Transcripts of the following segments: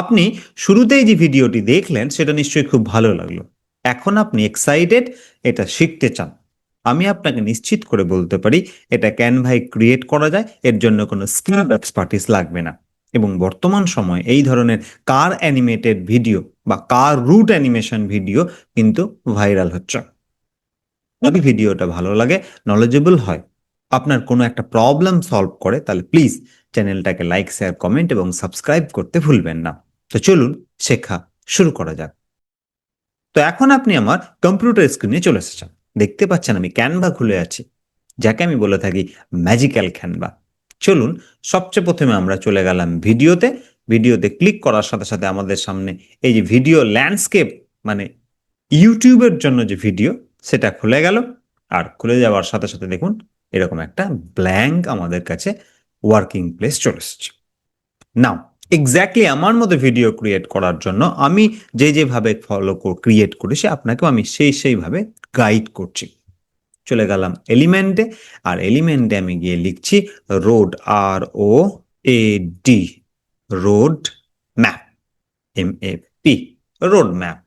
আপনি শুরুতেই যে ভিডিওটি দেখলেন, সেটা নিশ্চয়ই খুব ভালো লাগল। এখন আপনি এক্সাইটেড এটা শিখতে চান। আমি আপনাকে নিশ্চিত করে বলতে পারি, এটা ক্যানভাই ক্রিয়েট করা যায়, এর জন্য কোনো স্কিল এক্সপার্টিস লাগবে না। এবং বর্তমান সময়ে এই ধরনের কার অ্যানিমেটেড ভিডিও বা কার রুট অ্যানিমেশন ভিডিও কিন্তু ভাইরাল হচ্ছে। যদি ভিডিওটা ভালো লাগে নলেজেবল হয়, আপনার কোনো একটা প্রবলেম সলভ করে, তাহলে প্লিজ চ্যানেলটাকে লাইক শেয়ার কমেন্ট এবং সাবস্ক্রাইব করতে ভুলবেন না। তো চলুন শেখা শুরু করা যাক। তো এখন আপনি আমার কম্পিউটার স্ক্রিনে চলে এসেছেন। দেখতে পাচ্ছেন আমি ক্যানভা খুলে আছি, যাকে আমি বলে থাকি ম্যাজিক্যাল ক্যানভা চলুন সবচেয়ে প্রথমে আমরা চলে গেলাম ভিডিওতে। ভিডিওতে ক্লিক করার সাথে সাথে আমাদের সামনে এই যে ভিডিও ল্যান্ডস্কেপ মানে ইউটিউবের জন্য যে ভিডিও সেটা খুলে গেল। আর খুলে যাওয়ার সাথে সাথে দেখুন, এরকম একটা ব্ল্যাঙ্ক আমাদের কাছে ওয়ার্কিং প্লেস চলে এসেছে। নাও এক্স্যাক্টলি আমার মতো ভিডিও ক্রিয়েট করার জন্য আমি যে যেভাবে ফলো ক্রিয়েট করেছি, আপনাকেও আমি সেই সেইভাবে গাইড করছি। চলে গেলাম এলিমেন্টে আর এলিমেন্টে আমি গিয়ে লিখছি road R O A D road map M A P road map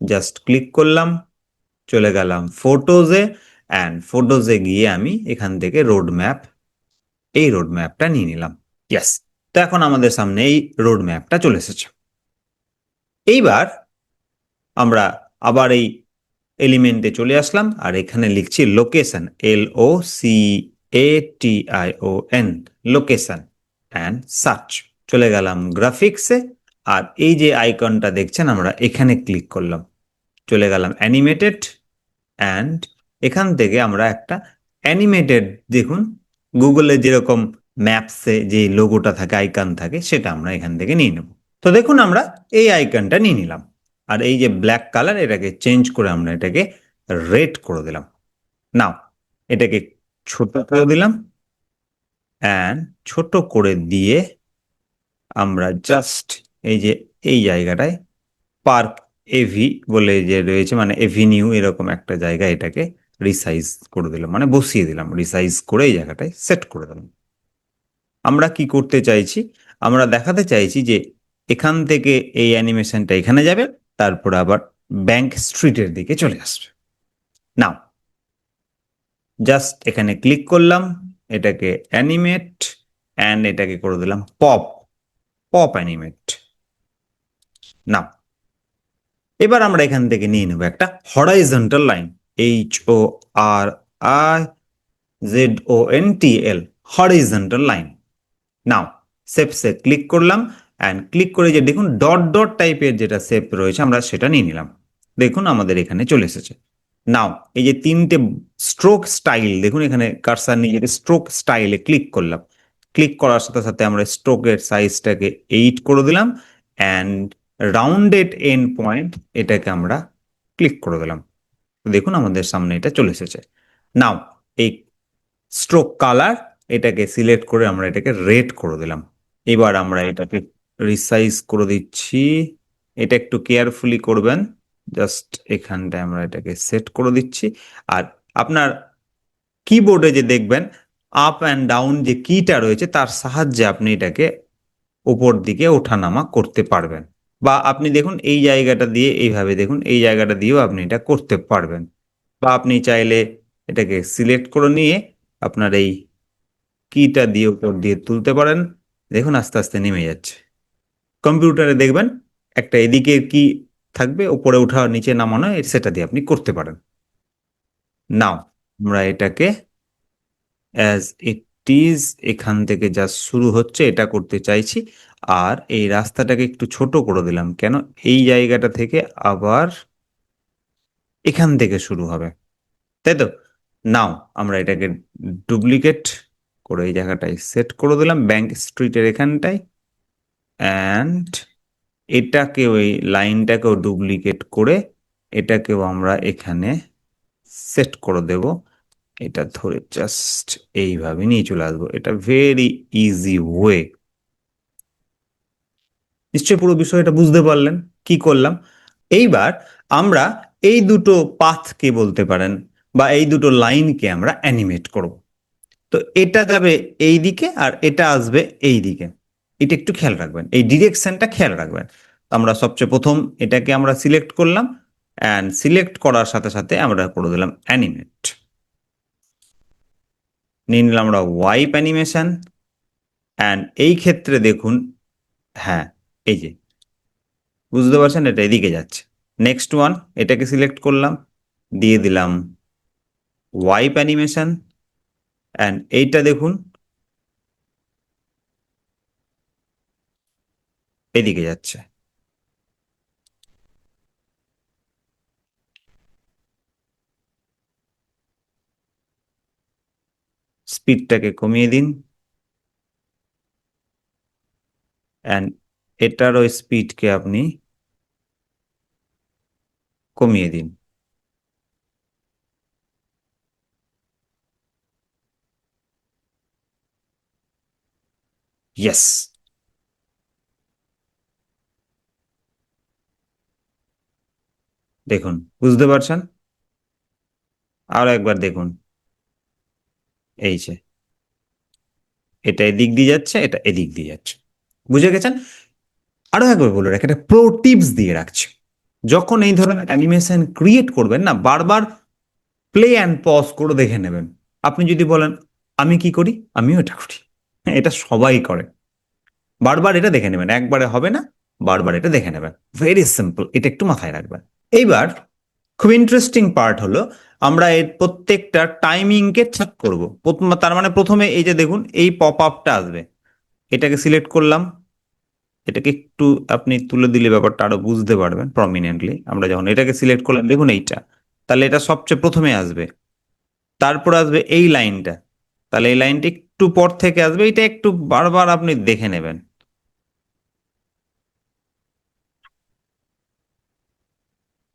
just click করলাম, চলে গেলাম ফটোজে অ্যান্ড ফটোজে গিয়ে আমি এখান থেকে রোড ম্যাপ এই রোড ম্যাপটা নিয়ে নিলাম। ইয়াস তো এখন আমাদের সামনে এই রোড ম্যাপটা চলে এসেছে। এইবার আমরা আবার এই এলিমেন্টে চলে আসলাম আর এখানে লিখছি location L O C A T I O N location and search চলে গেলাম গ্রাফিক্সে আর এই যে আইকনটা দেখছেন আমরা এখানে ক্লিক করলাম। চলে গেলাম অ্যানিমেটেড অ্যান্ড এখান থেকে আমরা একটা অ্যানিমেটেড দেখুন গুগলে যেরকম ম্যাপসে যে লোগোটা থাকে, আইকন থাকে, সেটা আমরা এখান থেকে নিয়ে নেব। তো দেখুন আমরা এই আইকনটা নিয়ে নিলাম। আর এই যে ব্ল্যাক কালার, এটাকে চেঞ্জ করে আমরা এটাকে রেড করে দিলাম। নাও, এটাকে ছোট করে দিলাম অ্যান্ড ছোট করে দিয়ে আমরা জাস্ট এই যে এই জায়গাটায় পার্ক এভি বলে যে রয়েছে মানে এভিনিউ এরকম একটা জায়গা এটাকে রিসাইজ করে দিলাম। মানে বসিয়ে দিলাম রিসাইজ করে এই জায়গাটায় সেট করে দিলাম। আমরা কি করতে চাইছি? আমরা দেখাতে চাইছি যে এখান থেকে এই অ্যানিমেশনটা এখানে যাবে, তারপর আবার ব্যাংক স্ট্রিটের দিকে চলে আসবে। নাও, জাস্ট এখানে ক্লিক করলাম, এটাকে অ্যানিমেট, অ্যান্ড এটাকে করে দিলাম পপ পপ অ্যানিমেট। নাও, এবার আমরা এখান থেকে নিয়ে নেব একটা horizontal line H O R I Z O N T L horizontal line. Now সেপসে click করলাম অ্যান্ড ক্লিক করে যে দেখুন ডট ডট টাইপের যেটা শেপ রয়েছে, আমরা সেটা নিয়ে নিলাম। দেখুন আমাদের এখানে চলে এসেছে। নাও এই যে তিনটে স্ট্রোক স্টাইল দেখুন এখানে কারসার নিয়ে যেটা স্ট্রোক স্টাইলে ক্লিক করলাম। ক্লিক করার সাথে সাথে আমরা স্ট্রোকের সাইজটাকে এইট করে দিলাম অ্যান্ড রাউন্ডেড এন্ড পয়েন্ট এটাকে আমরা ক্লিক করে দিলাম। দেখুন আমাদের সামনে এটা চলে এসেছে। নাও এই স্ট্রোক কালার এটাকে সিলেক্ট করে আমরা এটাকে রেড করে দিলাম। এবার আমরা এটাকে রিসাইজ করে দিচ্ছি। এটা একটু কেয়ারফুলি করবেন। জাস্ট এখানটায় আমরা এটাকে সেট করে দিচ্ছি। আর আপনার কিবোর্ডে যে দেখবেন আপ অ্যান্ড ডাউন যে কিটা রয়েছে, তার সাহায্যে আপনি এটাকে উপর দিকে ওঠানামা করতে পারবেন। বা আপনি দেখুন, এই জায়গাটা দিয়ে এইভাবে দেখুন, এই জায়গাটা দিয়েও আপনি এটা করতে পারবেন। বা আপনি চাইলে এটাকে সিলেক্ট করে নিয়ে আপনার এই কিটা দিয়ে উপর দিয়ে তুলতে পারেন। দেখুন, আস্তে আস্তে নেমে যাচ্ছে। কম্পিউটারে দেখবেন, একটা এদিকে কি থাকবে, উপরে ওঠা নিচে নামানো সেটা দিয়ে আপনি করতে পারেন। নাও, আমরা এটাকে অ্যাজ ইট ইজ এখান থেকে যা শুরু হচ্ছে, এটা করতে চাইছি। আর এই রাস্তাটাকে একটু ছোট করে দিলাম। কেন? এই জায়গাটা থেকে আবার এখান থেকে শুরু হবে। তাই তো? নাও, আমরা এটাকে ডুপ্লিকেট করে এই জায়গাটায় সেট করে দিলাম ব্যাংক স্ট্রিটের এখানটায়। অ্যান্ড এটাকেও ওই লাইনটাকেও ডুপ্লিকেট করে এটাকেও আমরা এখানে সেট করে দেব। এটা ধরে জাস্ট এইভাবে নিয়ে চলে আসব। এটা ভেরি ইজি ওয়ে নিশ্চয়ই পুরো বিষয়টা বুঝতে পারলেন কি করলাম? এইবার আমরা এই দুটো পাথকে বলতে পারেন বা এই দুটো লাইনকে আমরা অ্যানিমেট করব। তো এটা যাবে এই দিকে আর এটা আসবে এই দিকে। এটা একটু খেয়াল রাখবেন, এই ডিরেকশনটা খেয়াল রাখবেন। আমরা সবচেয়ে প্রথম এটাকে আমরা সিলেক্ট করলাম অ্যান্ড সিলেক্ট করার সাথে সাথে আমরা করে দিলাম অ্যানিমেট নিয়ে নিলাম আমরা ওয়াইপ অ্যানিমেশন অ্যান্ড এই ক্ষেত্রে দেখুন হ্যাঁ এই যে, বুঝতে পারছেন? এটা এদিকে যাচ্ছে। নেক্সট ওয়ান এটাকে সিলেক্ট করলাম, দিয়ে দিলাম ওয়াইপ অ্যানিমেশন অ্যান্ড এইটা দেখুন। এদিকে যাচ্ছে। স্পিডটাকে কমিয়ে দিন। অ্যান্ড এটারও স্পিডকে আপনি কমিয়ে দিন। ইয়েস দেখুন, বুঝতে পারছেন? আরও একবার দেখুন। এই যে। এটা এদিক দিয়ে যাচ্ছে, এটা এদিক দিয়ে যাচ্ছে। বুঝে গেছেন? আরও একবার বলে রাখি একটা প্রো টিপস দিয়ে রাখছি। যখন এই ধরনের অ্যানিমেশন ক্রিয়েট করবেন না, বারবার প্লে অ্যান্ড পজ করে দেখে নেবেন। আপনি যদি বলেন, আমি কি করি? আমিও এটা করি। এটা সবাই করে। বারবার এটা দেখে নেবেন, একবারে হবে না, বারবার এটা দেখে নেবেন। ভেরি সিম্পল এটা একটু মাথায় রাখবেন। এইবার খুব ইন্টারেস্টিং পার্ট হলো, আমরা এর প্রত্যেকটা টাইমিংকে ঠিক করব। তার মানে প্রথমে এই যে দেখুন, এই পপ আপটা আসবে। এটাকে সিলেক্ট করলাম। এটাকে একটু আপনি তুলে দিলে ব্যাপারটা আরও বুঝতে পারবেন প্রমিনেন্টলি আমরা যখন এটাকে সিলেক্ট করলাম, দেখুন এইটা। তাহলে এটা সবচেয়ে প্রথমে আসবে। তারপর আসবে এই লাইনটা তাহলে এই লাইনটা একটু পর থেকে আসবে এটা একটু বারবার আপনি দেখে নেবেন।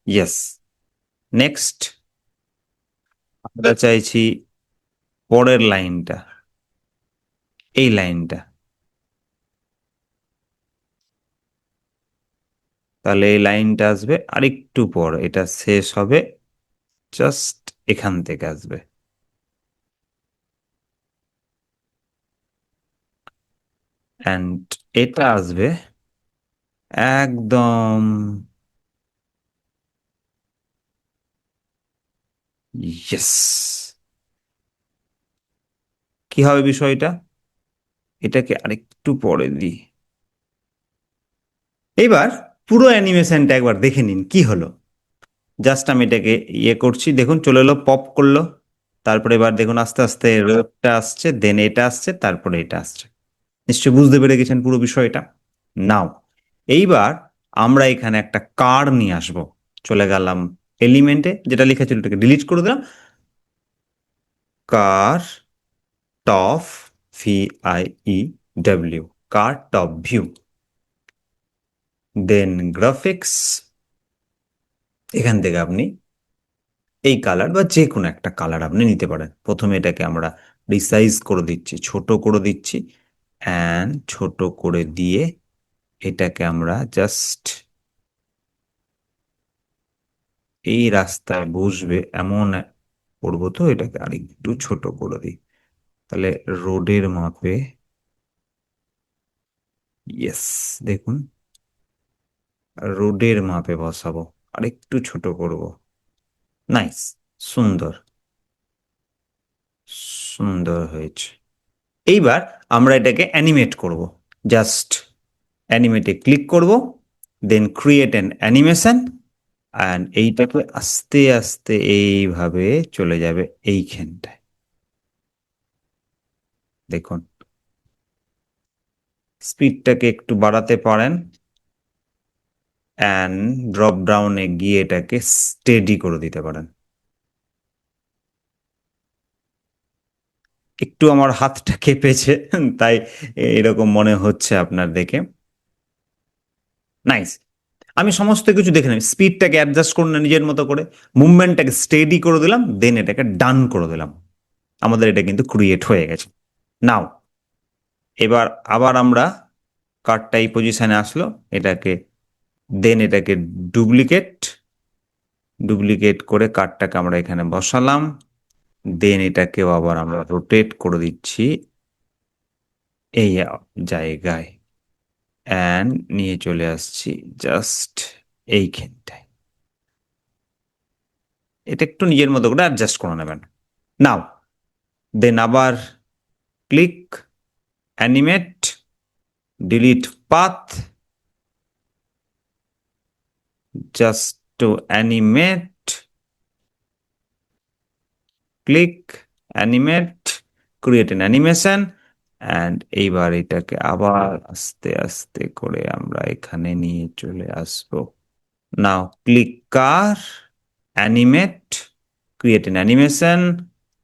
ইয়েস নেক্সট আমরা চাইছি পরের লাইনটা। এই লাইনটা। তাহলে এই লাইনটা আসবে আরেকটু পর এটা শেষ হবে জাস্ট এখান থেকে আসবে। অ্যান্ড এটা আসবে একদম ইয়েস কি হবে বিষয়টা? এটাকে আরেকটু পরে দিই। এবার পুরো অ্যানিমেশনটা একবার দেখে নিন, কি হলো? জাস্ট আমি এটাকে ইয়ে করছি, দেখুন চলে এলো, পপ করল, তারপরে এবার দেখুন আস্তে আস্তে রোডটা আসছে দেন এটা আসছে, তারপরে এটা আসছে। নিশ্চয়ই বুঝতে পেরে গেছেন পুরো বিষয়টা। নাও, এইবার আমরা এখানে একটা কার নিয়ে আসব। চলে গেলাম এলিমেন্টে, যেটা লেখা ছিল ওটাকে ডিলিট করে দিলাম। Car top V I E W car top view. Then graphics, এখান থেকে আপনি এই কালার বা যে কোনো একটা কালার আপনি নিতে পারেন। প্রথমে এটাকে আমরা রিসাইজ করে দিচ্ছি, ছোট করে দিচ্ছি। অ্যান্ড ছোট করে দিয়ে এটাকে আমরা জাস্ট এই রাস্তায় বসবে এমন করব তো এটাকে আরেকটু ছোট করে দিই। তাহলে রোডের মাপে ইয়েস দেখুন। রোডের মাপে বসাবো, আরেকটু ছোট করব। নাইস সুন্দর। সুন্দর হয়েছে। এইবার আমরা এটাকে অ্যানিমেট করব। জাস্ট অ্যানিমেটে ক্লিক করব then create an animation and এইটাকে আস্তে আস্তে এইভাবে চলে যাবে এইখানটায়। দেখুন। স্পিডটাকে একটু বাড়াতে পারেন অ্যান্ড ড্রপ ডাউনে গিয়ে এটাকে স্টেডি করে দিতে পারেন। একটু আমার হাতটা কেঁপেছে, তাই এরকম মনে হচ্ছে আপনার দেখে। নাইস আমি সমস্ত কিছু দেখে নিলাম স্পিডটাকে অ্যাডজাস্ট করে নিলাম নিজের মতো করে। মুভমেন্টটাকে স্টেডি করে দিলাম দেন এটাকে ডান করে দিলাম। আমাদের এটা কিন্তু ক্রিয়েট হয়ে গেছে। নাও এবার আবার আমরা কার্ডটা এই পজিশানে আসলো। এটাকে দেন এটাকে ডুপ্লিকেট ডুপ্লিকেট করে কার্ডটাকে আমরা এখানে বসালাম। দেন এটাকেও আবার আমরা রোটেট করে দিচ্ছি। এই জায়গায়। অ্যান্ড নিয়ে চলে আসছি জাস্ট এইখানটায়। এটা একটু নিজের মতো করে অ্যাডজাস্ট করে নেবেন। নাও দেন আবার click animate delete path just to animate click animate create an animation, and এইবার এটাকে আবার আস্তে আস্তে করে আমরা এখানে নিয়ে চলে আসব। Now click car animate create an animation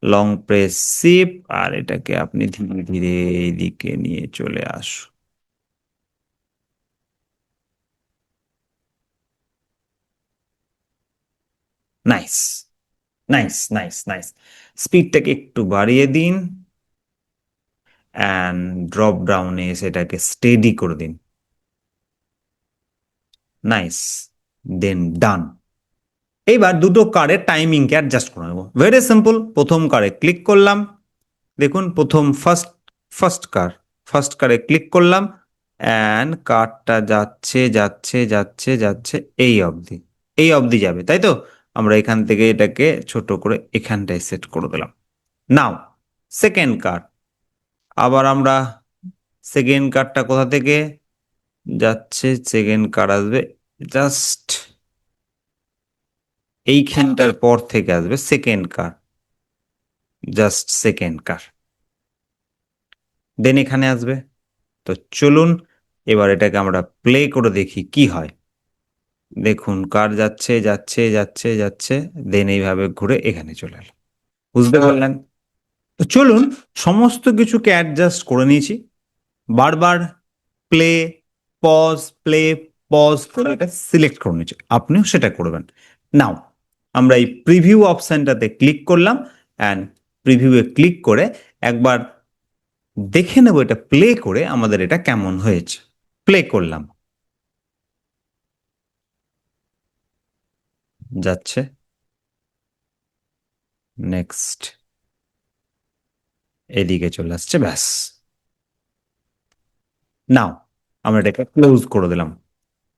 long press ship আর এটাকে আপনি ধীরে ধীরে এইদিকে নিয়ে চলে আসো নাইস নাইস নাইস নাইস স্পিডটাকে একটু বাড়িয়ে দিন অ্যান্ড ড্রপ ডাউনে সেটাকে স্টেডি করে দিন। নাইস দেন ডান এইবার দুটো কারের টাইমিংকে অ্যাডজাস্ট করে নেব। ভেরি সিম্পল প্রথম কারে ক্লিক করলাম। দেখুন, প্রথম ফার্স্ট ফার্স্ট কার ফার্স্ট কারে ক্লিক করলাম অ্যান্ড কারটা যাচ্ছে যাচ্ছে যাচ্ছে যাচ্ছে, এই অবধি। এই অবধি যাবে, তাই তো? আমরা এখান থেকে এটাকে ছোট করে এখানটায় সেট করে দিলাম। নাও সেকেন্ড কার্ড আবার আমরা সেকেন্ড কার্ডটা কোথা থেকে যাচ্ছে? সেকেন্ড কার্ড আসবে জাস্ট এইখানটার পর থেকে আসবে second car just second car then এখানে আসবে। তো চলুন, এবার এটাকে আমরা প্লে করে দেখি কি হয়। দেখুন কার যাচ্ছে যাচ্ছে যাচ্ছে যাচ্ছে দেন এইভাবে ঘুরে এখানে চলে এলো। বুঝতে পারলেন? তো চলুন সমস্ত কিছুকে অ্যাডজাস্ট করে নিয়েছি। বারবার প্লে পজ প্লে পজ করে এটা সিলেক্ট করে নিয়েছি। আপনিও সেটা করবেন। নাও আমরা এই প্রিভিউ অপশনটাতে ক্লিক করলাম অ্যান্ড প্রিভিউয়ে ক্লিক করে একবার দেখে নেব এটা প্লে করে আমাদের এটা কেমন হয়েছে। প্লে করলাম। যাচ্ছে। নেক্সট এদিকে চলে আসছে, ব্যাস। নাও আমরা এটাকে ক্লোজ করে দিলাম।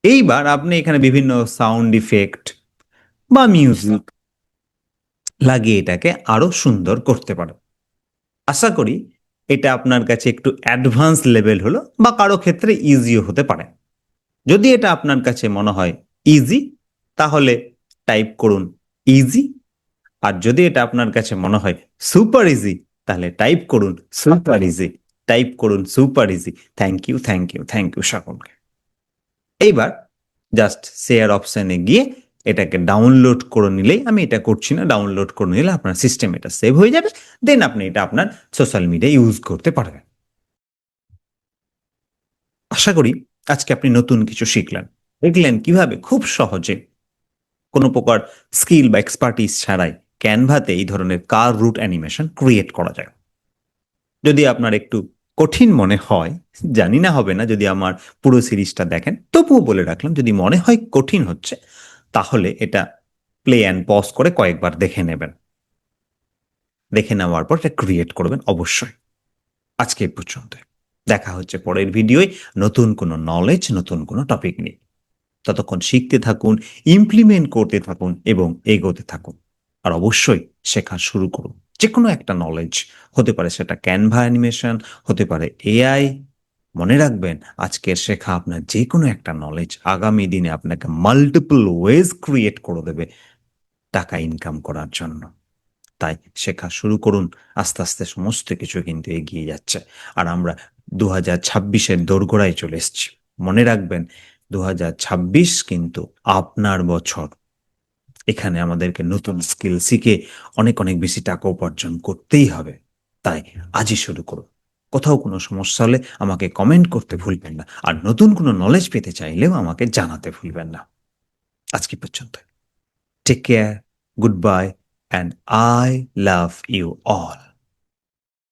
এইবার আপনি এখানে বিভিন্ন সাউন্ড ইফেক্ট বা মিউজিক লাগিয়ে এটাকে আরও সুন্দর করতে পারেন। আশা করি এটা আপনার কাছে একটু অ্যাডভান্স লেভেল হলো বা কারও ক্ষেত্রে ইজিও হতে পারে। যদি এটা আপনার কাছে মনে হয় ইজি তাহলে টাইপ করুন ইজি আর যদি এটা আপনার কাছে মনে হয় সুপার ইজি তাহলে টাইপ করুন সুপার ইজি টাইপ করুন super easy thank you thank you thank you সকলকে। এইবার জাস্ট শেয়ার অপশানে গিয়ে এটাকে ডাউনলোড করে নিলেই আমি এটা করছি না ডাউনলোড করে নিলে আপনার সিস্টেম এটা সেভ হয়ে যাবে। দেন আপনি এটা আপনার সোশ্যাল মিডিয়া ইউজ করতে পারবেন। আশা করি আজকে আপনি নতুন কিছু শিখলেন। দেখলেন কীভাবে খুব সহজে কোনো প্রকার স্কিল বা এক্সপার্টিস ছাড়াই ক্যানভাতে এই ধরনের কার রুট অ্যানিমেশন ক্রিয়েট করা যায়। যদি আপনার একটু কঠিন মনে হয়, জানি না হবে না, যদি আমার পুরো সিরিজটা দেখেন, তবুও বলে রাখলাম, যদি মনে হয় কঠিন হচ্ছে, তাহলে এটা প্লে অ্যান্ড পজ করে কয়েকবার দেখে নেবেন। দেখে নেওয়ার পর এটা ক্রিয়েট করবেন অবশ্যই। আজকে পর্যন্ত দেখা হচ্ছে পরের ভিডিওয় নতুন কোনো নলেজ নতুন কোনো টপিক নিয়ে। ততক্ষণ শিখতে থাকুন ইমপ্লিমেন্ট করতে থাকুন এবং এগোতে থাকুন। আর অবশ্যই শেখা শুরু করুন। যে কোনো একটা নলেজ হতে পারে সেটা ক্যানভা অ্যানিমেশন হতে পারে এআই মনে রাখবেন, আজকের শেখা আপনার যে কোনো একটা নলেজ আগামী দিনে আপনাকে মাল্টিপল ওয়েজ ক্রিয়েট করে দেবে টাকা ইনকাম করার জন্য। তাই শেখা শুরু করুন, আস্তে আস্তে সমস্ত কিছু কিন্তু এগিয়ে যাচ্ছে। আর আমরা দু হাজার ছাব্বিশের দোরগোড়ায় চলে এসেছি। মনে রাখবেন দু হাজার ছাব্বিশ কিন্তু আপনার বছর। এখানে আমাদেরকে নতুন স্কিল শিখে অনেক অনেক বেশি টাকা উপার্জন করতেই হবে। তাই আজই শুরু করুন। কোথাও কোনো সমস্যা হলে আমাকে কমেন্ট করতে ভুলবেন না। আর নতুন কোনো নলেজ পেতে চাইলেও আমাকে জানাতে ভুলবেন না। আজকে পর্যন্ত। Take care goodbye and I love you all